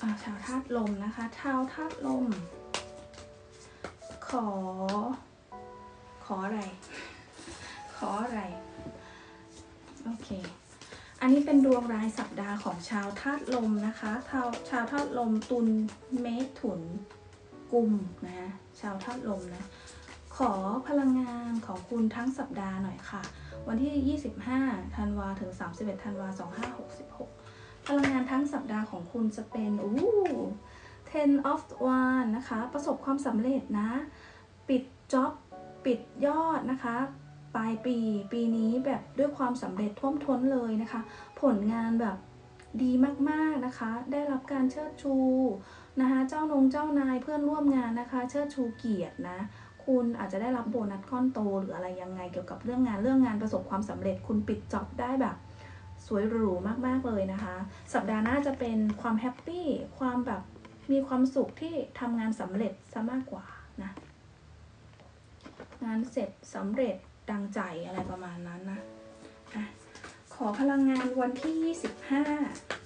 ชาวธาตุลมนะคะชาวธาตุลม ขอ ขออะไร ขออะไร โอเค อันนี้เป็นดวงรายสัปดาห์ของชาวธาตุลมนะคะชาวชาวธาตุลมตุลเมถุนกุมนะชาวธาตุลมนะ ขอพลังงานของคุณทั้งสัปดาห์หน่อยค่ะ วันที่ 25 ธันวาถึง 31 ธันวา 2566 พลังงานทั้งสัปดาห์ของคุณจะเป็นอู้ ten of one นะคะ ประสบความสำเร็จนะ ปิดจ็อบปิดยอดนะคะ ปลายปี ปีนี้แบบด้วยความสำเร็จท่วมท้นเลยนะคะ ผลงานแบบดีมากๆนะคะ ได้รับการเชิดชูนะคะ เจ้านงเจ้านายเพื่อนร่วมงานนะคะ เชิดชูเกียรตินะ คุณอาจจะได้รับโบนัสก้อนโต หรืออะไรยังไงเกี่ยวกับเรื่องงานเรื่องงานประสบความสำเร็จ คุณปิดจ็อบได้แบบ สวยหรูมากๆเลยนะคะ สัปดาห์หน้าจะเป็นความแฮปปี้ความแบบมีความสุขที่ทำงานสำเร็จซะมากกว่านะงานเสร็จสำเร็จดังใจอะไรประมาณนั้นนะอะขอพลังงานวันที่ 25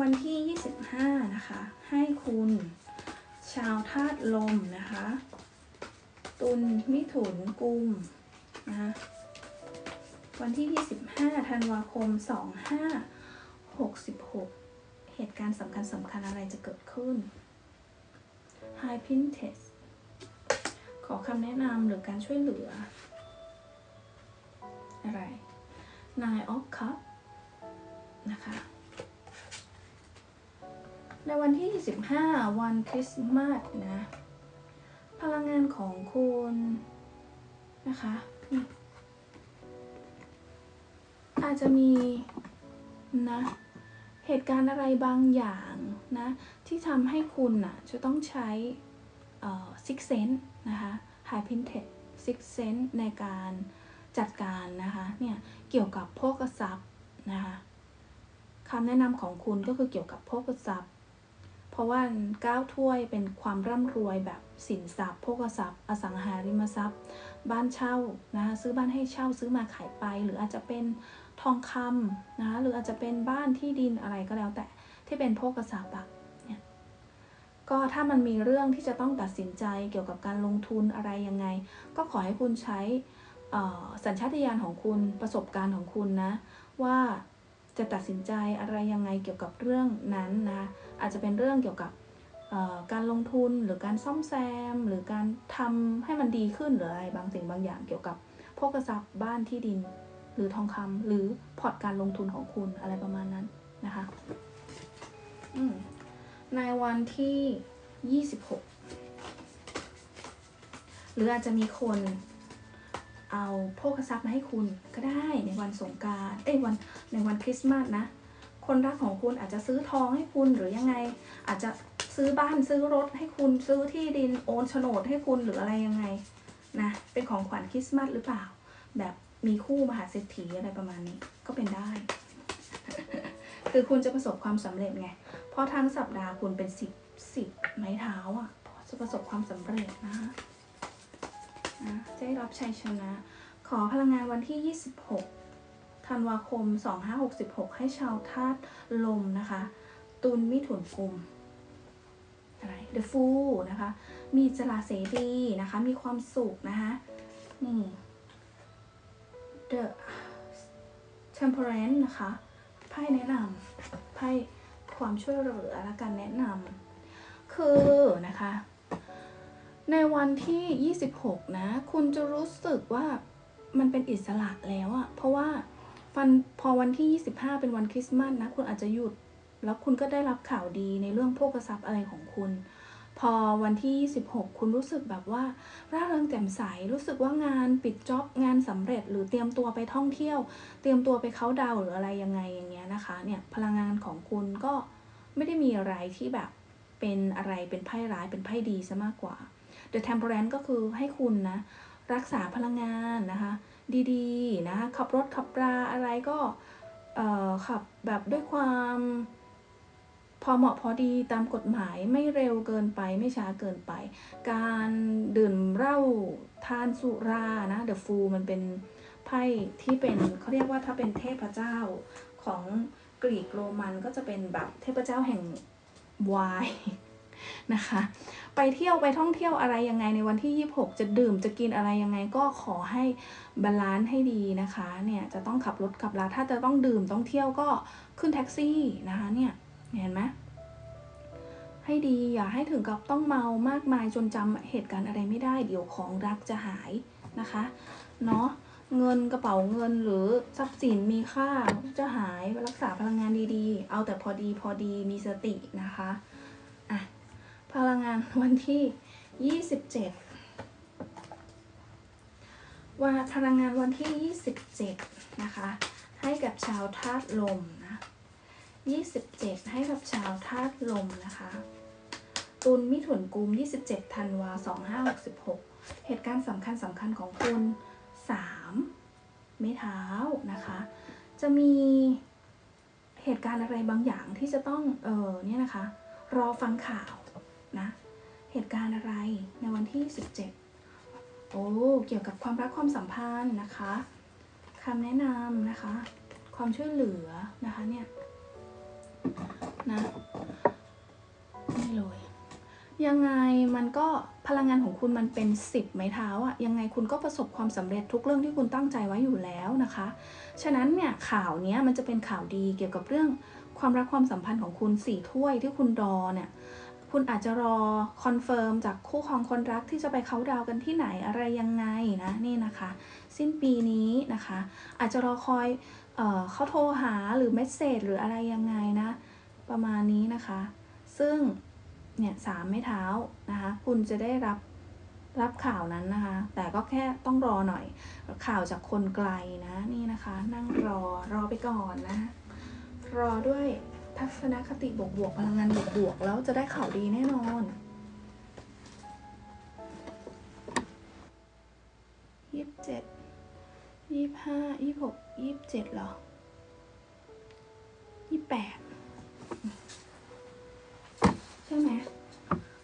วันที่ 25 นะคะ ให้คุณ ชาวธาตุลมนะคะ ตุลมิถุนกุมนะคะ วันที่ 25 ธันวาคม 2566 เหตุการณ์สำคัญสำคัญอะไรจะเกิดขึ้น High Pinterest ขอคำแนะนำหรือการช่วยเหลือ อะไร Nine of Cup นะคะ ในวันที่ 25 วันคริสต์มาสนะ พลังงานของคุณ นะคะ อาจจะมีนะเหตุการณ์อะไรบางอย่างนะที่ทำให้คุณน่ะจะต้องใช้ six sense นะคะ high pinted six sense ในการจัดการนะคะเนี่ยเกี่ยวกับโภคทรัพย์นะคะคำแนะนำของคุณก็คือเกี่ยวกับโภคทรัพย์ เพราะว่าก้าวถ้วยเป็นความร่ำรวยแบบสินทรัพย์โภคทรัพย์ อสังหาริมทรัพย์ บ้านเช่านะคะซื้อบ้านให้เช่าซื้อมาขายไป หรืออาจจะเป็น ทองคำนะคะหรืออาจจะเป็นบ้านที่ดินอะไรก็แล้ว แต่ที่เป็นโภคทรัพย์อะเนี่ยก็ถ้ามันมีเรื่องที่จะต้องตัดสินใจเกี่ยวกับการลงทุนอะไรยังไง ก็ขอให้คุณใช้สัญชาตญาณของคุณประสบการณ์ของคุณนะ ว่าจะตัดสินใจอะไรยังไงเกี่ยวกับเรื่องนั้นนะอาจจะเป็นเรื่องเกี่ยวกับการลงทุนหรือการซ่อมแซม หรือการทำให้มันดีขึ้นหรืออะไรบางสิ่งบางอย่างเกี่ยวกับโภคทรัพย์บ้านที่ดิน หรือทองคำหรือพอร์ตการลงทุนของคุณอะไรประมาณนั้นนะคะในวันที่ 26 หรืออาจจะมีคนเอาโภคทรัพย์มาให้คุณก็ได้ในวันสงการเอ้ยวันในวันคริสต์มาสนะ คนรักของคุณอาจจะซื้อทองให้คุณหรือยังไง อาจจะซื้อบ้านซื้อรถให้คุณซื้อที่ดินโอนโฉนดให้คุณหรืออะไรยังไงนะเป็นของขวัญคริสต์มาสหรือเปล่า แบบ มีคู่มหาเศรษฐีอะไรประมาณนี้ก็เป็นได้ คือคุณจะประสบความสำเร็จไง เพราะทั้งสัปดาห์คุณเป็นสิบสิบไม้เท้าอะจะประสบความสำเร็จนะคะนะจะได้รับชัยชนะ ขอพลังงานวันที่ 26 ธันวาคม 2566 ให้ชาวธาตุลมนะคะ ตุลมิถุนกุมอะไร The Fool นะคะ มีจลาเสรีนะคะ มีความสุขนะคะ นี่ The Temperance นะคะไพ่แนะนำไพ่ความช่วยเหลือและการแนะนำคือนะคะ ในวันที่ 26 นะ คุณจะรู้สึกว่ามันเป็นอิสระแล้วอะเพราะว่าฟันพอวันที่ 25 เป็นวันคริสต์มาสนะ คุณอาจจะหยุด แล้วคุณก็ได้รับข่าวดีในเรื่องโภคทรัพย์อะไรของคุณ พอวันที่ 26 คุณรู้สึกแบบว่าร่าเริงแจ่มใส รู้สึกว่างานปิดจ็อบงานสำเร็จ หรือเตรียมตัวไปท่องเที่ยว เตรียมตัวไปเขาดาวหรืออะไรยังไงอย่างเงี้ยนะคะ เนี่ยพลังงานของคุณก็ไม่ได้มีอะไรที่แบบเป็นอะไรเป็นไพ่ร้ายเป็นไพ่ดีซะมากกว่า The Temperance ก็คือให้คุณนะรักษาพลังงานนะคะ ดีๆ นะคะขับรถขับราอะไรก็ขับแบบด้วยความ พอเหมาะพอดีตามกฎหมายไม่เร็วเกินไปไม่ช้าเกินไป การดื่มเหล้าทานสุรานะ The Fool มันเป็นไพ่ที่เป็นเขาเรียกว่าถ้าเป็นเทพเจ้าของกรีกโรมันก็จะเป็นแบบเทพเจ้าแห่งวายนะคะ ไปเที่ยวไปท่องเที่ยวอะไรยังไงในวันที่ 26 จะดื่มจะกินอะไรยังไงก็ขอให้บาลานซ์ให้ดีนะคะ เนี่ยจะต้องขับรถขับลาถ้าจะต้องดื่มต้องเที่ยวก็ขึ้นแท็กซี่นะคะเนี่ย เห็นไหมให้ดีอย่าให้ถึงกับต้องเมามากมายจนจำเหตุการณ์อะไรไม่ได้ เดี๋ยวของรักจะหายนะคะเนาะเงินกระเป๋าเงินหรือทรัพย์สินมีค่าจะหายรักษาพลังงานดีๆ เอาแต่พอดีพอดีมีสตินะคะอะพลังงานวันที่ 27 ว่าพลังงานวันที่ 27 นะคะ ให้กับชาวธาตุลม 27 ให้กับชาวธาตุลมนะคะ ตุลมิถุนกุม 27ธันวา2566 เหตุการณ์สำคัญสำคัญของคุณ 3 ไม่เท้านะคะ จะมีเหตุการณ์อะไรบางอย่างที่จะต้อง เออเนี่ยนะคะ รอฟังข่าวนะ เหตุการณ์อะไรในวันที่ 17 โอ้ เกี่ยวกับความรักความสัมพันธ์นะคะคำแนะนำนะคะ ความช่วยเหลือนะคะเนี่ย นะนี่เลยยังไงมันก็พลังงานของคุณมันเป็นสิบไม้เท้าอะยังไงคุณก็ประสบความสำเร็จทุกเรื่องที่คุณตั้งใจไว้อยู่แล้วนะคะ ฉะนั้นเนี่ยข่าวนี้มันจะเป็นข่าวดีเกี่ยวกับเรื่องความรักความสัมพันธ์ของคุณสี่ถ้วยที่คุณรอเนี่ยคุณอาจจะรอคอนเฟิร์มจากคู่ครองคนรักที่จะไปเขาดาวกันที่ไหนอะไรยังไงนะนี่นะคะ สิ้นปีนี้นะคะ อาจจะรอคอย เเขาโทรหาหรือเมสเซจหรืออะไรยังไงนะ ประมาณนี้นะคะ ซึ่งเนี่ยสามไม้เท้านะคะ คุณจะได้รับรับข่าวนั้นนะคะ แต่ก็แค่ต้องรอหน่อย ข่าวจากคนไกลนะนี่นะคะ นั่งรอรอไปก่อนนะ รอด้วยทัศนคติบวกบวกๆพลังงานบวกบวกๆแล้วจะได้ข่าวดีแน่นอน ยี่ห้ายี่หกยี่สิบเจ็ดหรอยี่แปดใช่ไหม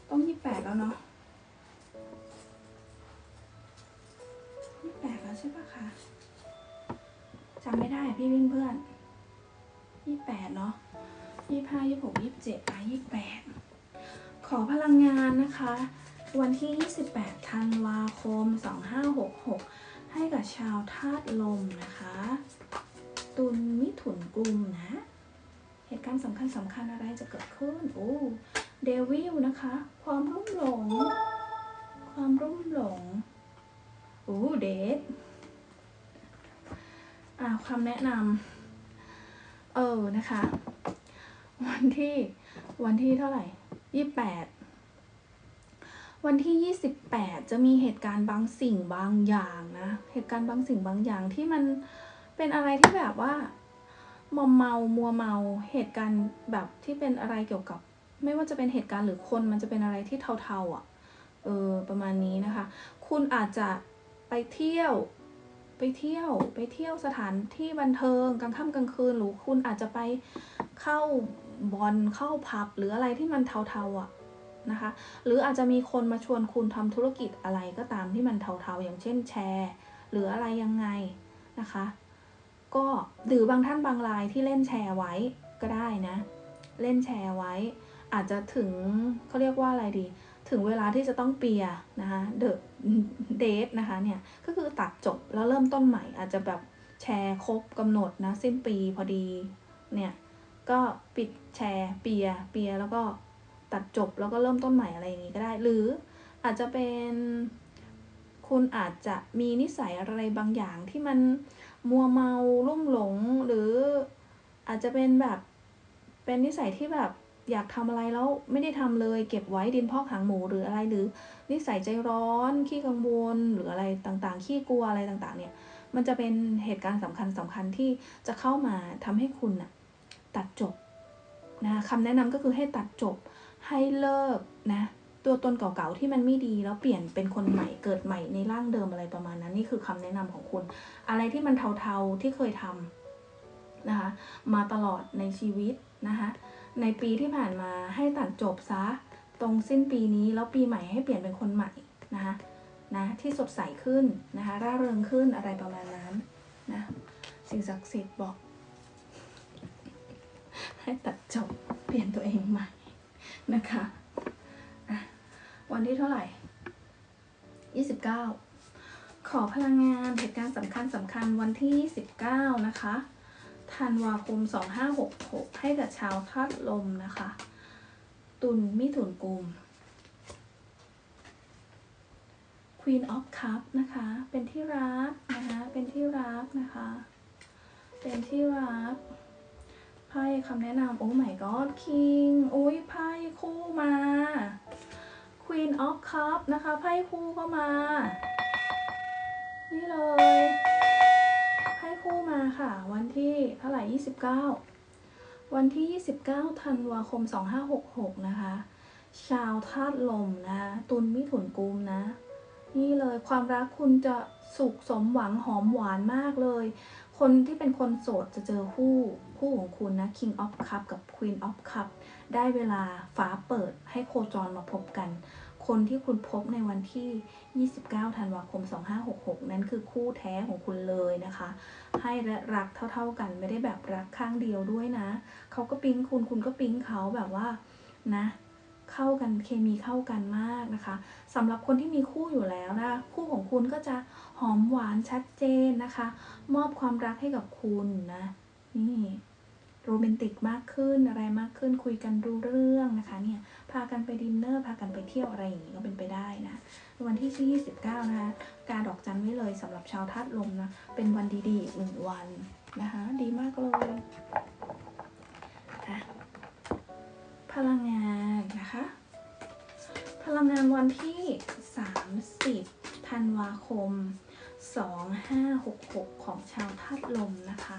ต้องยี่แปดแล้วเนาะยี่แปดแล้วใช่ปะคะจำไม่ได้พี่วิ่งเพื่อนยี่แปดเนาะยี่ห้ายี่หกยี่เจ็ดอะยี่แปดขอพลังงานนะคะ วันที่28ธันวาคม2566 ให้กับชาวธาตุลมนะคะ ตุลมิถุนกุมนะ เหตุการณ์สำคัญสำคัญอะไรจะเกิดขึ้น โอ้เดวิลนะคะ ความรุ่มหลง ความรุ่มหลง โอ้เดทอ่าคำแนะนำเออนะคะ วันที่วันที่เท่าไหร่ยี่แปด วันที่ 28 จะมีเหตุการณ์บางสิ่งบางอย่างนะ เหตุการณ์บางสิ่งบางอย่างที่มันเป็นอะไรที่แบบว่ามอมเมา มัวเมา เหตุการณ์แบบที่เป็นอะไรเกี่ยวกับ ไม่ว่าจะเป็นเหตุการณ์หรือคนมันจะเป็นอะไรที่เทาๆอะ เออ ประมาณนี้นะคะ คุณอาจจะไปเที่ยว ไปเที่ยว ไปเที่ยวสถานที่บันเทิงกลางค่ำกลางคืน หรือคุณอาจจะไปเข้าบอล เข้าผับ หรืออะไรที่มันเทาๆอะ นะคะ หรืออาจจะมีคนมาชวนคุณทำธุรกิจอะไรก็ตามที่มันเทาๆ อย่างเช่นแชร์ หรืออะไรยังไงนะคะ ก็หรือบางท่านบางรายที่เล่นแชร์ไว้ก็ได้นะ เล่นแชร์ไว้ อาจจะถึงเขาเรียกว่าอะไรดี ถึงเวลาที่จะต้องเปียร์นะคะเดอะเดทนะคะเนี่ยก็คือตัดจบแล้วเริ่มต้นใหม่ อาจจะแบบแชร์ครบกำหนดนะสิ้นปีพอดีเนี่ยก็ปิดแชร์เปียร์เปียร์แล้วก็ ตัดจบแล้วก็เริ่มต้นใหม่อะไรอย่างนี้ก็ได้ หรืออาจจะเป็นคุณอาจจะมีนิสัยอะไรบางอย่างที่มันมัวเมาลุ่มหลง หรืออาจจะเป็นแบบเป็นนิสัยที่แบบอยากทำอะไรแล้วไม่ได้ทำเลย เก็บไว้ดินพอกหางหมูหรืออะไรหรือ นิสัยใจร้อนขี้กังวลหรืออะไรต่างๆขี้กลัวอะไรต่างๆ เนี่ย มันจะเป็นเหตุการณ์สำคัญสำคัญที่จะเข้ามาทำให้คุณน่ะตัดจบนะคำแนะนำก็คือให้ตัดจบ ให้เลิกนะตัวตนเก่าๆที่มันไม่ดีแล้วเปลี่ยนเป็นคนใหม่เกิดใหม่ในร่างเดิมอะไรประมาณนั้น นี่คือคำแนะนำของคุณ อะไรที่มันเทาๆที่เคยทำนะคะมาตลอดในชีวิตนะคะในปีที่ผ่านมาให้ตัดจบซะตรงสิ้นปีนี้แล้วปีใหม่ให้เปลี่ยนเป็นคนใหม่นะคะนะที่สดใสขึ้นนะคะร่าเริงขึ้นอะไรประมาณนั้นนะสิ่งศักดิ์สิทธิ์บอก ให้ตัดจบเปลี่ยนตัวเองใหม่ นะคะวันที่เท่าไหร่ 29 ขอพลังงานเหตุการณ์สำคัญสำคัญวันที่29นะคะธันวาคม 2566 ให้กับชาวธาตุลมนะคะ ตุลมิถุนกุม Queen of Cup นะคะ เป็นที่รักนะคะ เป็นที่รักนะคะ เป็นที่รักไพ่คำแนะนำโอ้ my god king โอ้ย Queen of Cup นะคะไพ่คู่ก็มา นี่เลยไพ่คู่มาค่ะ วันที่เท่าไหร่29 วันที่ 29ธันวาคม 2566 นะคะ ชาวธาตุลมนะ ตุลมิถุนกุมนะ นี่เลยความรักคุณจะสุขสมหวังหอมหวานมากเลย คนที่เป็นคนโสดจะเจอคู่คู่ของคุณนะ King of Cup กับ Queen of Cup ได้เวลาฟ้าเปิดให้โคจรมาพบกัน คนที่คุณพบในวันที่ 29 ธันวาคม 2566 นั้นคือคู่แท้ของคุณเลยนะคะ ให้และรักเท่า ๆกันไม่ได้แบบรักข้างเดียวด้วยนะ เขาก็ปิ๊งคุณคุณก็ปิ๊งเขาแบบว่านะเข้ากันเคมีเข้ากันมากนะคะสำหรับคนที่มีคู่อยู่แล้วนะ คู่ของคุณก็จะหอมหวานชัดเจนนะคะ มอบความรักให้กับคุณนะนี่โรแมนติกมากขึ้นอะไรมากขึ้นคุยกันรู้เรื่องนะคะเนี่ย พากันไปดินเนอร์พากันไปเที่ยวอะไรอย่างนี้ก็เป็นไปได้นะ วันที่ 29 นะคะ การดอกจันไว้เลยสำหรับชาวธาตุลมนะ เป็นวันดีๆอีกหนึ่งวันนะคะ ดีมากเลยอะพลังงานนะคะ พลังงานวันที่ 30 ธันวาคม 2566 ของชาวธาตุลมนะคะ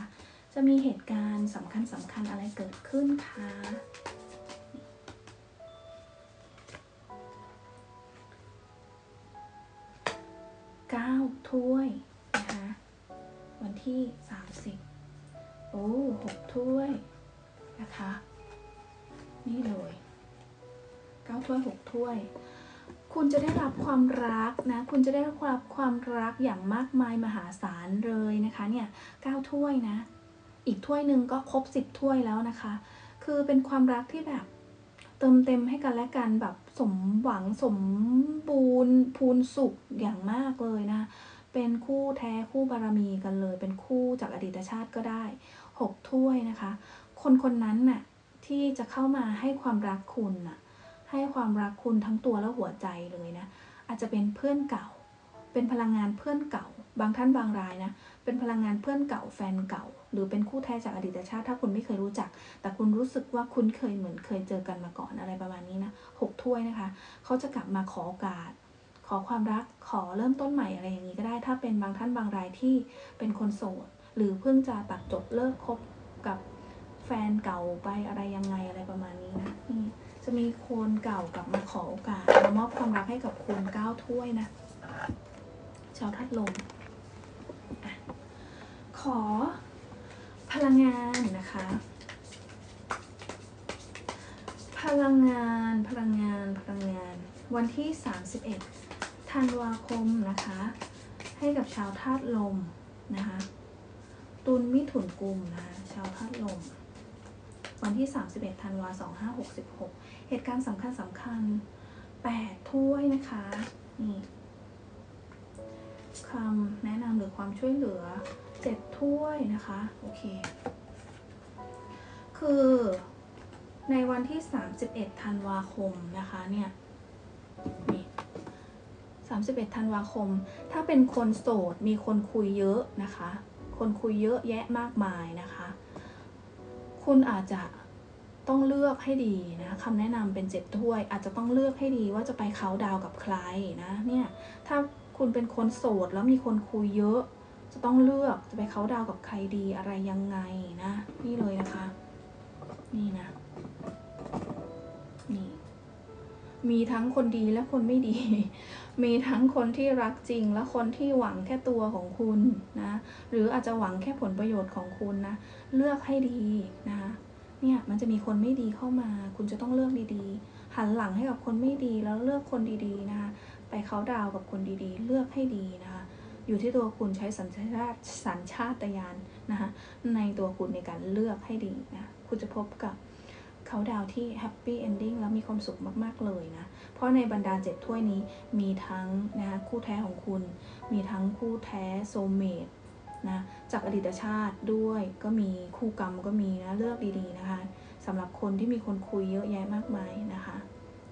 จะมีเหตุการณ์สำคัญสำคัญอะไรเกิดขึ้นคะ เก้าถ้วย นะคะ วันที่ 30 โอ้หกถ้วย นะคะ นี่เลยเก้าถ้วยหกถ้วย คุณจะได้รับความรักนะ คุณจะได้รับความรักอย่างมากมายมหาศาลเลยนะคะเนี่ยเก้าถ้วยนะ อีกถ้วยหนึ่งก็ครบสิบถ้วยแล้วนะคะ คือเป็นความรักที่แบบ ติมเต็มให้กันและกันแบบสมหวังสมบูรณ์พูนสุขอย่างมากเลยนะ เป็นคู่แท้คู่บารมีกันเลย เป็นคู่จากอดีตชาติก็ได้หกถ้วยนะคะ คนคนนั้นน่ะที่จะเข้ามาให้ความรักคุณน่ะให้ความรักคุณทั้งตัวและหัวใจเลยนะ อาจจะเป็นเพื่อนเก่า เป็นพลังงานเพื่อนเก่า บางท่านบางรายนะ เป็นพลังงานเพื่อนเก่าแฟนเก่า หรือเป็นคู่แท้จากอดีตชาติ ถ้าคุณไม่เคยรู้จัก แต่คุณรู้สึกว่าคุณเคยเหมือนเคยเจอกันมาก่อนอะไรประมาณนี้นะหกถ้วยนะคะ เขาจะกลับมาขอโอกาส ขอความรักขอเริ่มต้นใหม่อะไรอย่างนี้ก็ได้ ถ้าเป็นบางท่านบางรายที่เป็นคนโสด หรือเพิ่งจะตัดจบเลิกคบกับแฟนเก่าไปอะไรยังไงอะไรประมาณนี้นะนี่จะมีคนเก่ากลับมาขอโอกาสมามอบความรักให้กับคุณเก้าถ้วยนะชาวทัดลม ขอพลังงานนะคะ พลังงานพลังงานพลังงาน วันที่ 31 ธันวาคมนะคะ ให้กับชาวธาตุลมนะคะ ตุลมิถุนกุมนะคะชาวธาตุลม วันที่ 31 ธันวา2566 เหตุการณ์สำคัญสำคัญ8ถ้วยนะคะนี่คำแนะนำหรือความช่วยเหลือ 7ถ้วยนะคะ โอเค คือในวันที่ 31ธันวาคมนะคะเนี่ยนี่31ธันวาคม ถ้าเป็นคนโสดมีคนคุยเยอะนะคะ คนคุยเยอะแยะมากมายนะคะ คุณอาจจะต้องเลือกให้ดีนะคำแนะนำเป็นเจ็ดถ้วย อาจจะต้องเลือกให้ดีว่าจะไปเขาดาวกับใครนะเนี่ยถ้าคุณเป็นคนโสดแล้วมีคนคุยเยอะ จะต้องเลือกจะไปเขาดาวกับใครดีอะไรยังไงนะ นี่เลยนะคะ นี่นะ นี่ มีทั้งคนดีและคนไม่ดี มีทั้งคนที่รักจริงและคนที่หวังแค่ตัวของคุณนะ หรืออาจจะหวังแค่ผลประโยชน์ของคุณนะ เลือกให้ดีนะคะเนี่ยมันจะมีคนไม่ดีเข้ามา คุณจะต้องเลือกดีๆ หันหลังให้กับคนไม่ดีแล้วเลือกคนดีๆนะคะไปเขาดาวกับคนดีๆ เลือกให้ดีนะคะ อยู่ที่ตัวคุณใช้สัญชาติสัญชาตญาณนะคะในตัวคุณในการเลือกให้ดีนะคุณจะพบกับเขาดาวที่แฮปปี้เอนดิ้งแล้วมีความสุขมากๆเลยนะ เพราะในบรรดาเจ็ดถ้วยนี้มีทั้งนะคะคู่แท้ของคุณ มีทั้งคู่แท้โซเมดนะจากอดีตชาติด้วยก็มีคู่กรรมก็มีนะเลือกดีๆนะคะสำหรับคนที่มีคนคุยเยอะแยะมากมายนะคะ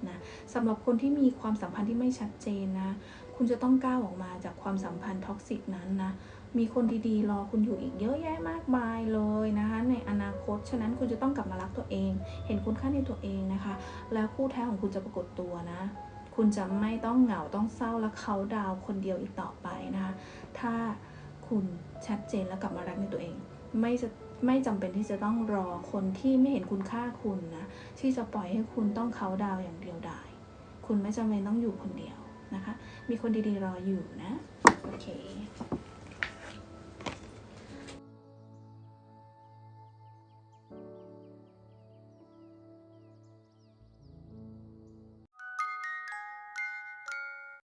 นะสำหรับคนที่มีความสัมพันธ์ที่ไม่ชัดเจนนะ คุณจะต้องก้าวออกมาจากความสัมพันธ์ท็อกซิกนั้นนะมีคนดีๆ รอคุณอยู่อีกเยอะแยะมากมายเลยนะคะ ในอนาคต ฉะนั้นคุณจะต้องกลับมารักตัวเอง เห็นคุณค่าในตัวเองนะคะ แล้วคู่แท้ของคุณจะปรากฏตัวนะ คุณจะไม่ต้องเหงาต้องเศร้าและเขาดาวคนเดียวอีกต่อไปนะคะ ถ้าคุณชัดเจนและกลับมารักในตัวเอง ไม่จะไม่จำเป็นที่จะต้องรอคนที่ไม่เห็นคุณค่าคุณนะที่จะปล่อยให้คุณต้องเขาดาวอย่างเดียวดาย คุณไม่จำเป็นต้องอยู่คนเดียว นะคะ มีคนดีๆรออยู่นะ โอเค